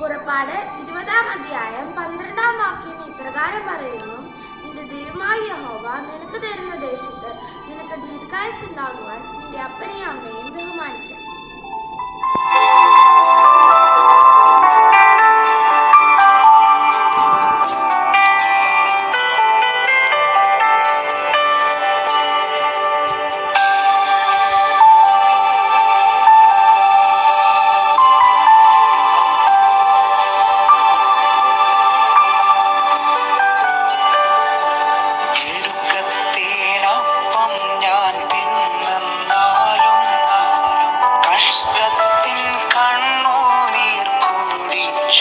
പുറപ്പാട് ഇരുപതാം അധ്യായം പന്ത്രണ്ടാം വാക്യം ഇപ്രകാരം പറയുന്നു. നിന്റെ ദൈവമായ ഹോവ നിനക്ക് തരുന്ന ദേശത്ത് നിനക്ക് ദീർഘായുസ് ഉണ്ടാകുവാൻ നിന്റെ അപ്പനെയും അമ്മയും ബഹുമാനിക്കും.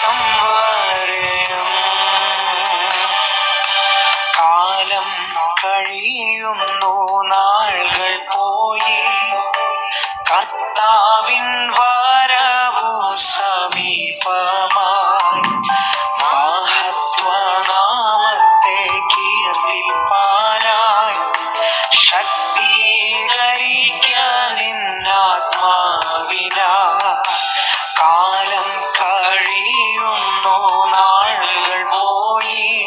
സംവരണം കാലം കഴിയുന്നു നാളുകൾ പോയി. കർത്താവിൻ വാ 그걸 보니